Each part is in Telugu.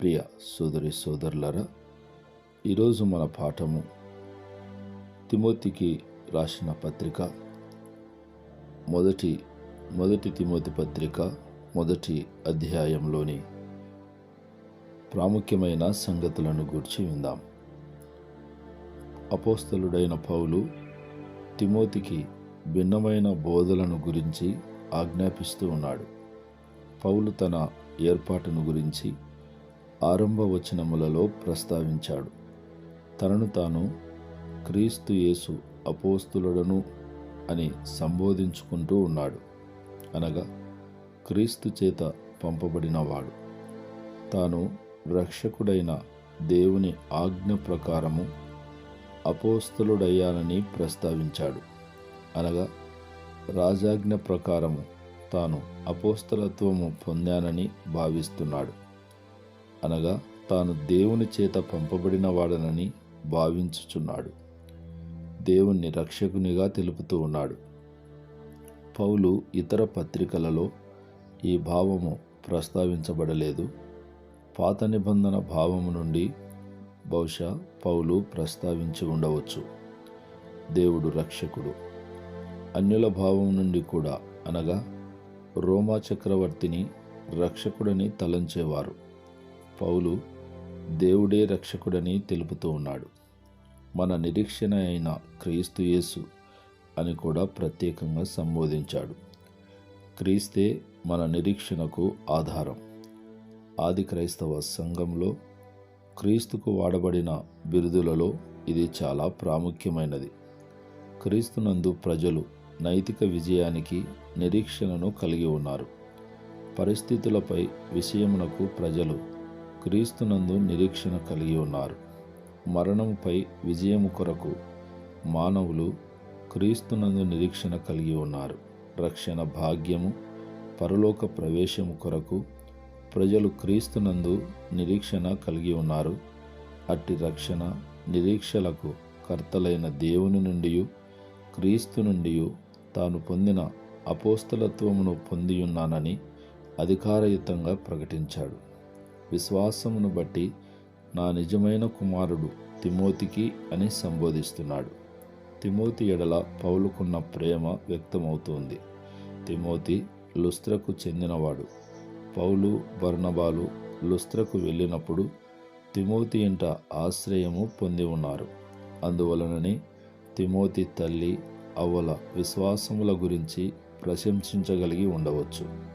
ప్రియ సోదరి సోదరులరా ఈరోజు మన పాఠము తిమోతికి రాసిన పత్రిక మొదటి మొదటి తిమోతి పత్రిక మొదటి అధ్యాయంలోని ప్రాముఖ్యమైన సంగతులను గూర్చి విందాం. అపోస్తలుడైన పౌలు తిమోతికి భిన్నమైన బోధలను గురించి ఆజ్ఞాపిస్తూ ఉన్నాడు. పౌలు తన ఏర్పాటును గురించి ఆరంభ వచనములలో ప్రస్తావించాడు. తనను తాను క్రీస్తు యేసు అపోస్తులుడను అని సంబోధించుకుంటూ ఉన్నాడు. అనగా క్రీస్తు చేత పంపబడినవాడు. తాను రక్షకుడైన దేవుని ఆజ్ఞ ప్రకారము అపోస్తులుడయ్యానని ప్రస్తావించాడు. అనగా రాజాజ్ఞ ప్రకారము తాను అపోస్తలత్వము పొందానని భావిస్తున్నాడు. అనగా తాను దేవుని చేత పంపబడిన వాడనని భావించుచున్నాడు. దేవుణ్ణి రక్షకునిగా తెలుపుతూ ఉన్నాడు. పౌలు ఇతర పత్రికలలో ఈ భావము ప్రస్తావించబడలేదు. పాత నిబంధన భావము నుండి బహుశా పౌలు ప్రస్తావించి ఉండవచ్చు. దేవుడు రక్షకుడు. అన్యుల భావం నుండి కూడా అనగా రోమా చక్రవర్తిని రక్షకుడని తలంచేవారు. పౌలు దేవుడే రక్షకుడని తెలుపుతూ ఉన్నాడు. మన నిరీక్షణ అయిన క్రీస్తు యేసు అని కూడా ప్రత్యేకంగా సంబోధించాడు. క్రీస్తే మన నిరీక్షణకు ఆధారం. ఆది క్రైస్తవ సంఘంలో క్రీస్తుకు వాడబడిన బిరుదులలో ఇది చాలా ప్రాముఖ్యమైనది. క్రీస్తునందు ప్రజలు నైతిక విజయానికి నిరీక్షణను కలిగి ఉన్నారు. పరిస్థితులపై విషయమునకు ప్రజలు క్రీస్తునందు నిరీక్షణ కలిగి ఉన్నారు. మరణంపై విజయము కొరకు మానవులు క్రీస్తునందు నిరీక్షణ కలిగి ఉన్నారు. రక్షణ భాగ్యము పరలోక ప్రవేశము కొరకు ప్రజలు క్రీస్తునందు నిరీక్షణ కలిగి ఉన్నారు. అట్టి రక్షణ నిరీక్షలకు కర్తలైన దేవుని నుండి క్రీస్తు నుండి తాను పొందిన అపోస్తలత్వమును పొందియున్నానని అధికారయుతంగా ప్రకటించాడు. విశ్వాసమును బట్టి నా నిజమైన కుమారుడు తిమోతికి అని సంబోధిస్తున్నాడు. తిమోతి ఎడల పౌలుకున్న ప్రేమ వ్యక్తమవుతోంది. తిమోతి లుస్త్రకు చెందినవాడు. పౌలు బర్ణబాలు లుస్త్రకు వెళ్ళినప్పుడు తిమోతి ఇంట ఆశ్రయము పొంది ఉన్నారు. అందువలనని తిమోతి తల్లి అవ్వల విశ్వాసముల గురించి ప్రశంసించగలిగి ఉండవచ్చు.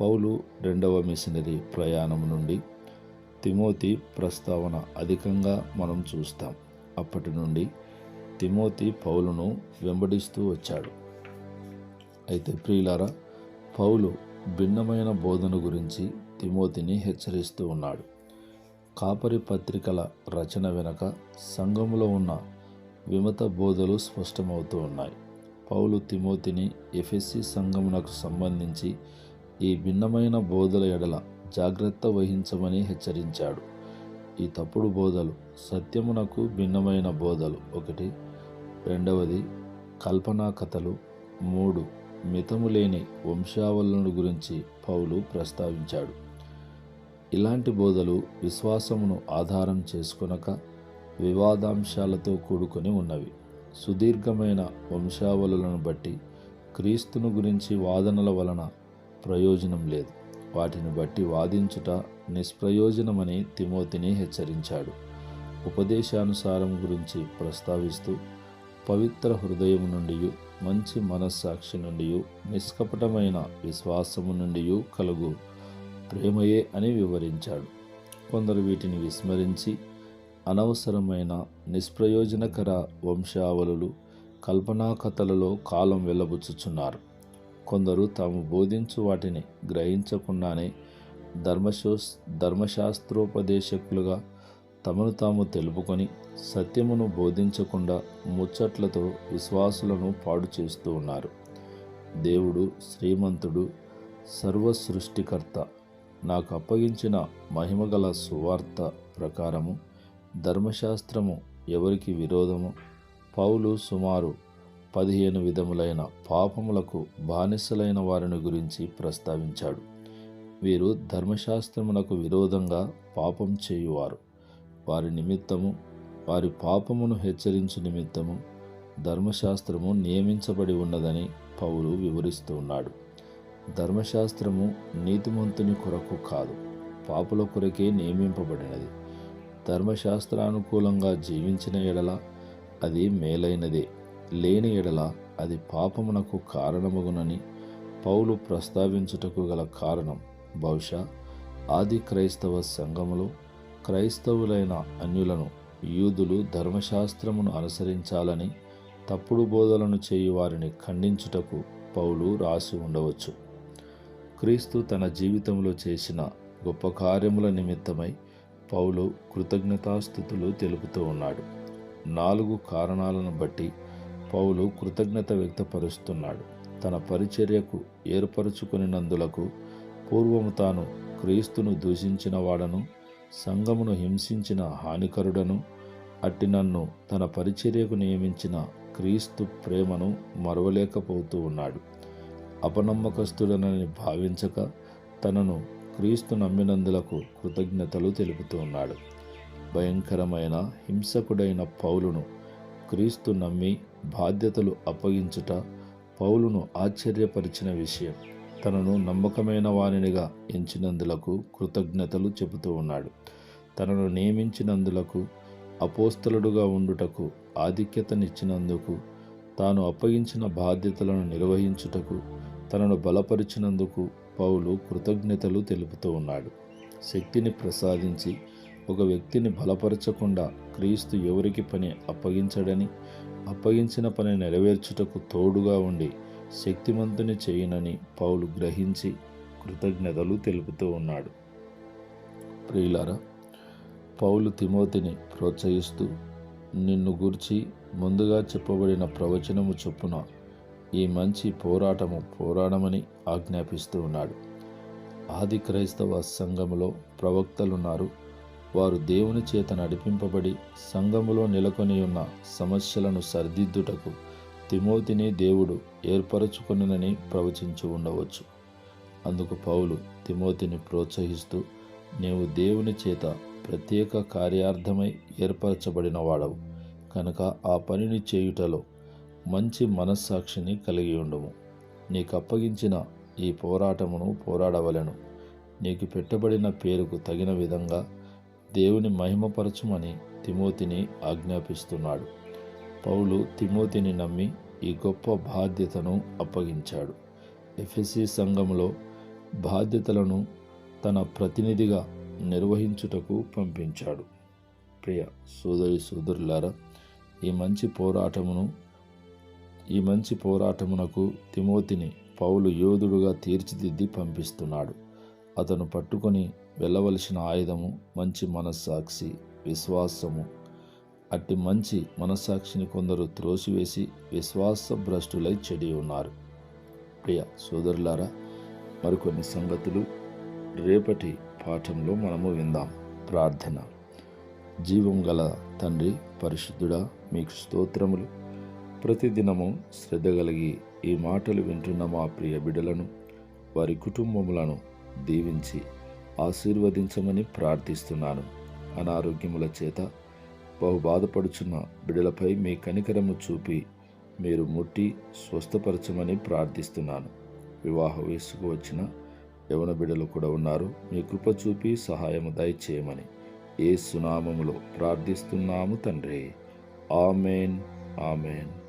పౌలు రెండవ మిషనరీ ప్రయాణం నుండి తిమోతి ప్రస్తావన అధికంగా మనం చూస్తాం. అప్పటి నుండి తిమోతి పౌలును వెంబడిస్తూ వచ్చాడు. అయితే ప్రియులారా పౌలు భిన్నమైన బోధన గురించి తిమోతిని హెచ్చరిస్తూ ఉన్నాడు. కాపరి పత్రికల రచన వెనక సంఘంలో ఉన్న విమత బోధలు స్పష్టమవుతూ ఉన్నాయి. పౌలు తిమోతిని ఎఫ్ఎస్సి సంఘమునకు సంబంధించి ఈ భిన్నమైన బోధల ఎడల జాగ్రత్త వహించమని హెచ్చరించాడు. ఈ తప్పుడు బోధలు సత్యమునకు భిన్నమైన బోధలు. ఒకటి రెండవది కల్పనా కథలు. మూడు మితము లేని వంశావళులను గురించి పౌలు ప్రస్తావించాడు. ఇలాంటి బోధలు విశ్వాసమును ఆధారం చేసుకొనక వివాదాంశాలతో కూడుకొని ఉన్నవి. సుదీర్ఘమైన వంశావళులను బట్టి క్రీస్తును గురించి వాదనల వలన ప్రయోజనం లేదు. వాటిని బట్టి వాదించుట నిష్ప్రయోజనమని తిమోతిని హెచ్చరించాడు. ఉపదేశానుసారం గురించి ప్రస్తావిస్తూ పవిత్ర హృదయం నుండి మంచి మనస్సాక్షి నుండి నిష్కపటమైన విశ్వాసము నుండి కలుగు ప్రేమయే అని వివరించాడు. కొందరు వీటిని విస్మరించి అనవసరమైన నిష్ప్రయోజనకర వంశావళులు కల్పనా కథలలో కాలం వెళ్ళబుచ్చుచున్నారు కొందరు తాము బోధించు వాటిని గ్రహించకుండానే ధర్మశో ధర్మశాస్త్రోపదేశకులుగా తమను తాము తెలుపుకొని సత్యమును బోధించకుండా ముచ్చట్లతో విశ్వాసులను పాడు చేస్తూ ఉన్నారు. దేవుడు శ్రీమంతుడు సర్వ సృష్టికర్త నాకు అప్పగించిన మహిమగల సువార్త ప్రకారము ధర్మశాస్త్రము ఎవరికి విరోధము? పౌలు సుమారు పదిహేను విధములైన పాపములకు బానిసలైన వారిని గురించి ప్రస్తావించాడు. వీరు ధర్మశాస్త్రమునకు విరోధంగా పాపం చేయువారు. వారి నిమిత్తము వారి పాపమును హెచ్చరించు నిమిత్తము ధర్మశాస్త్రము నియమించబడి ఉన్నదని పౌలు వివరిస్తూ ఉన్నాడు ధర్మశాస్త్రము నీతిమంతుని కొరకు కాదు పాపుల కొరకే నియమింపబడినది. ధర్మశాస్త్రానుకూలంగా జీవించిన ఎడల అది మేలైనదే. లేని ఎడల అది పాపమునకు కారణమగునని పౌలు ప్రస్తావించుటకు గల కారణం. బహుశా ఆది క్రైస్తవ సంఘములో క్రైస్తవులైన అన్యులను యూదులు ధర్మశాస్త్రమును అనుసరించాలని తప్పుడు బోధలను చేయు వారిని ఖండించుటకు పౌలు రాసి ఉండవచ్చు. క్రీస్తు తన జీవితంలో చేసిన గొప్ప కార్యముల నిమిత్తమై పౌలు కృతజ్ఞతాస్థుతులు తెలుపుతూ ఉన్నాడు. నాలుగు కారణాలను బట్టి పౌలు కృతజ్ఞత వ్యక్తపరుస్తున్నాడు. తన పరిచర్యకు ఏర్పరచుకునినందులకు పూర్వము తాను క్రీస్తును దూషించిన వాడను సంఘమును హింసించిన హానికరుడను అట్టి నన్ను తన పరిచర్యకు నియమించిన క్రీస్తు ప్రేమను మరవలేకపోతూ ఉన్నాడు. అపనమ్మకస్తుడనని భావించక తనను క్రీస్తు నమ్మినందులకు కృతజ్ఞతలు తెలుపుతూ ఉన్నాడు. భయంకరమైన హింసకుడైన పౌలును క్రీస్తు నమ్మి బాధ్యతలు అప్పగించుట పౌలును ఆశ్చర్యపరిచిన విషయం. తనను నమ్మకమైన వానినిగా ఎంచినందులకు కృతజ్ఞతలు చెబుతూ ఉన్నాడు. తనను నియమించినందులకు అపోస్తలుడుగా ఉండుటకు ఆధిక్యతనిచ్చినందుకు తాను అప్పగించిన బాధ్యతలను నిర్వహించుటకు తనను బలపరిచినందుకు పౌలు కృతజ్ఞతలు తెలుపుతూ ఉన్నాడు. శక్తిని ప్రసాదించి ఒక వ్యక్తిని బలపరచకుండా క్రీస్తు ఎవరికి పని అప్పగించడని అప్పగించిన పని నెరవేర్చుటకు తోడుగా ఉండి శక్తిమంతుని చేయనని పౌలు గ్రహించి కృతజ్ఞతలు తెలుపుతూ ఉన్నాడు. ప్రియులారా పౌలు తిమోతిని ప్రోత్సహిస్తూ నిన్ను గూర్చి ముందుగా చెప్పబడిన ప్రవచనము చొప్పున ఈ మంచి పోరాటము పోరాడమని ఆజ్ఞాపిస్తూ ఉన్నాడు. ఆది క్రైస్తవ సంఘములో ప్రవక్తలున్నారు వారు దేవుని చేత నడిపింపబడి సంఘములో నెలకొని ఉన్న సమస్యలను సరిదిద్దుటకు తిమోతిని దేవుడు ఏర్పరచుకొనునని ప్రవచించి ఉండవచ్చు. అందుకు పౌలు తిమోతిని ప్రోత్సహిస్తూ నీవు దేవుని చేత ప్రత్యేక కార్యార్థమై ఏర్పరచబడిన వాడవు. కనుక ఆ పనిని చేయుటలో మంచి మనస్సాక్షిని కలిగి ఉండము. నీకు అప్పగించిన ఈ పోరాటమును పోరాడవలను. నీకు పెట్టబడిన పేరుకు తగిన విధంగా దేవుని మహిమపరచుమని తిమోతిని ఆజ్ఞాపిస్తున్నాడు. పౌలు తిమోతిని నమ్మి ఈ గొప్ప బాధ్యతను అప్పగించాడు. ఎఫ్ఎస్సి సంఘంలో బాధ్యతలను తన ప్రతినిధిగా నిర్వహించుటకు పంపించాడు. ప్రియ సోదరి సోదరులారా ఈ మంచి పోరాటమును ఈ మంచి పోరాటమునకు తిమోతిని పౌలు యోధుడుగా తీర్చిదిద్ది పంపిస్తున్నాడు. అతను పట్టుకొని వెళ్ళవలసిన ఆయుధము మంచి మనస్సాక్షి విశ్వాసము. అట్టి మంచి మనస్సాక్షిని కొందరు త్రోసివేసి విశ్వాస భ్రష్టులై చెడి ఉన్నారు. ప్రియ సోదరులారా మరికొన్ని సంగతులు రేపటి పాఠంలో మనము విందాం. ప్రార్థన. జీవం గల తండ్రి పరిశుద్ధుడా మీకు స్తోత్రములు. ప్రతిదినము శ్రద్ధ కలిగి ఈ మాటలు వింటున్న మా ప్రియ బిడలను వారి కుటుంబములను దీవించి ఆశీర్వదించమని ప్రార్థిస్తున్నాను. అనారోగ్యముల చేత బహు బాధపడుచున్న బిడలపై మీ కనికరము చూపి మీరు ముట్టి స్వస్థపరచమని ప్రార్థిస్తున్నాను. వివాహ వయస్సుకు వచ్చిన యవన బిడలు కూడా ఉన్నారు. మీ కృప చూపి సహాయము దయచేయమని ఏ సునామములో ప్రార్థిస్తున్నాము తండ్రి. ఆమెన్. ఆమెన్.